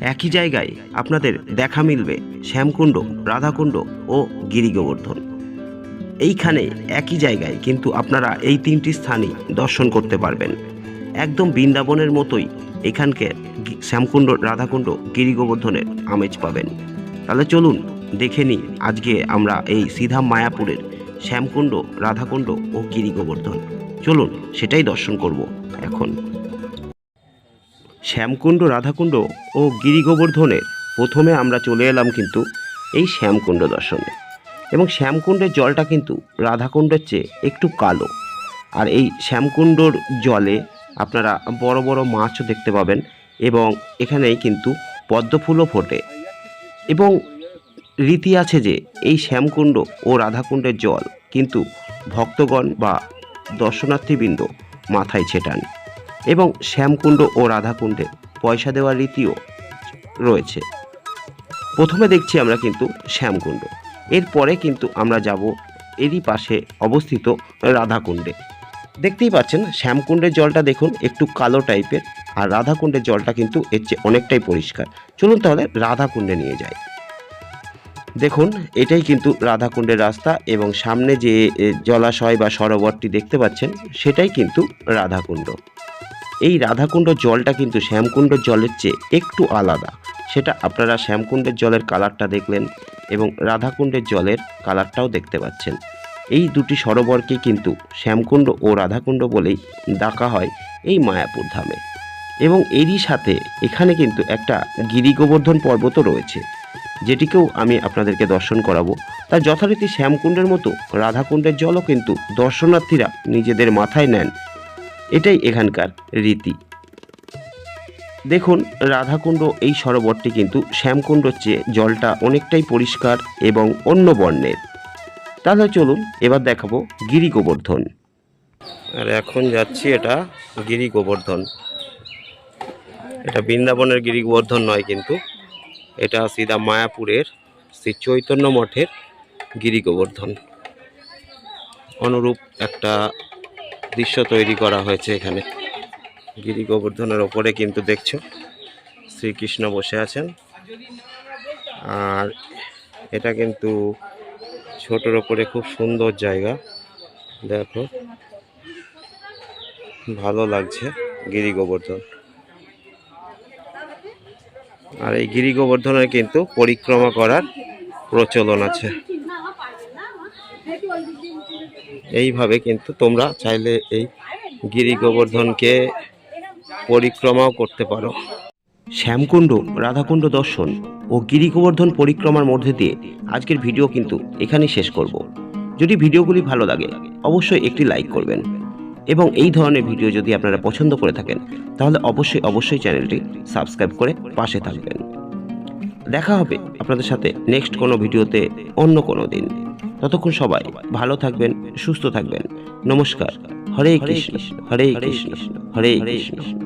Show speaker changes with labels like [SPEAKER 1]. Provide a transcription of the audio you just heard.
[SPEAKER 1] একই জায়গায় আপনাদের দেখা মিলবে শ্যামকুণ্ড, রাধাকুণ্ড ও গিরি গোবর্ধন এইখানে একই জায়গায় কিন্তু আপনারা এই তিনটি স্থানই দর্শন করতে পারবেন। একদম বৃন্দাবনের মতোই এখানকে শ্যামকুণ্ড, রাধাকুণ্ড গিরি গোবর্ধনের আমেজ পাবেন। তাহলে চলুন দেখে নিই আজকে আমরা এই সিধা মায়াপুরের শ্যামকুণ্ড, রাধাকুণ্ড ও গিরি গোবর্ধন চলুন সেটাই দর্শন করব এখন। শ্যামকুণ্ড, রাধাকুণ্ড ও গিরি গোবর্ধনের প্রথমে আমরা চলে এলাম কিন্তু এই শ্যামকুণ্ড দর্শনে। এবং শ্যামকুণ্ডের জলটা কিন্তু রাধাকুণ্ডের চেয়ে একটু কালো। আর এই শ্যামকুণ্ডর জলে আপনারা বড় বড় মাছও দেখতে পাবেন এবং এখানেই কিন্তু পদ্মফুলও ফোটে। এবং রীতি আছে যে এই শ্যামকুণ্ড ও রাধাকুণ্ডের জল কিন্তু ভক্তগণ বা দর্শনার্থীবৃন্দ মাথায় ছেটান। এবং শ্যামকুণ্ড ও রাধাকুণ্ডে পয়সা দেওয়ার রীতিও রয়েছে। প্রথমে দেখছি আমরা কিন্তু শ্যামকুণ্ড। এরপরে কিন্তু আমরা যাব এরই পাশে অবস্থিত রাধাকুণ্ডে। দেখতেই পাচ্ছেন, শ্যামকুণ্ডের জলটা দেখুন একটু কালো টাইপের, আর রাধাকুণ্ডের জলটা কিন্তু এর চেয়ে অনেকটাই পরিষ্কার। চলুন তাহলে রাধাকুণ্ডে নিয়ে যাই। দেখুন, এটাই কিন্তু রাধাকুণ্ডের রাস্তা এবং সামনে যে জলাশয় বা সরোবরটি দেখতে পাচ্ছেন, সেটাই কিন্তু রাধাকুণ্ড। এই রাধাকুণ্ড জলটা কিন্তু শ্যামকুণ্ডের জলের চেয়ে একটু আলাদা। সেটা আপনারা শ্যামকুণ্ডের জলের কালারটা দেখলেন এবং রাধাকুণ্ডের জলের কালারটাও দেখতে পাচ্ছেন। এই দুটি সরোবরকে কিন্তু শ্যামকুণ্ড ও রাধাকুণ্ড বলেই ডাকা হয় এই মায়াপুর ধামে। এবং এরই সাথে এখানে কিন্তু একটা গিরি গোবর্ধন পর্বতও রয়েছে, যেটিকেও আমি আপনাদেরকে দর্শন করাবো। তার যথারীতি শ্যামকুণ্ডের মতো রাধাকুণ্ডের জলও কিন্তু দর্শনার্থীরা নিজেদের মাথায় নেন এটাই এখানকার রীতি। দেখুন, রাধাকুণ্ড এই সরোবরটি কিন্তু শ্যামকুণ্ডর চেয়ে জলটা অনেকটাই পরিষ্কার এবং অন্য বর্ণের। তাহলে চলুন এবার দেখাবো গিরি গোবর্ধন। আর এখন যাচ্ছি এটা গিরি গোবর্ধন। এটা বৃন্দাবনের গিরি গোবর্ধন নয় কিন্তু, এটা সিধা মায়াপুরের শ্রী চৈতন্য মঠের গিরি গোবর্ধন। অনুরূপ একটা দৃশ্য তৈরি করা হয়েছে এখানে। গিরি গোবর্ধনের ওপরে কিন্তু দেখছ, শ্রীকৃষ্ণ বসে আছেন। আর এটা কিন্তু ছোটোর ওপরে খুব সুন্দর জায়গা, দেখো। ভালো লাগছে গিরি গোবর্ধন। আর এই গিরি গোবর্ধনের কিন্তু পরিক্রমা করার প্রচলন আছে। এইভাবে কিন্তু তোমরা চাইলে এই গিরি গোবর্ধনকে পরিক্রমাও করতে পারো। শ্যামকুণ্ড, রাধাকুণ্ড দর্শন ও গিরি গোবর্ধন পরিক্রমার মধ্যে দিয়ে আজকের ভিডিও কিন্তু এখানেই শেষ করব। যদি ভিডিওগুলি ভালো লাগে, অবশ্যই একটি লাইক করবেন এবং এই ধরনের ভিডিও যদি আপনারা পছন্দ করে থাকেন, তাহলে অবশ্যই অবশ্যই চ্যানেলটি সাবস্ক্রাইব করে পাশে থাকবেন। দেখা হবে আপনাদের সাথে নেক্সট কোনো ভিডিওতে অন্য কোনো দিন। ততক্ষণ সবাই ভালো থাকবেন সুস্থ থাকবেন। নমস্কার। হরে কৃষ্ণ। হরে কৃষ্ণ। হরে কৃষ্ণ।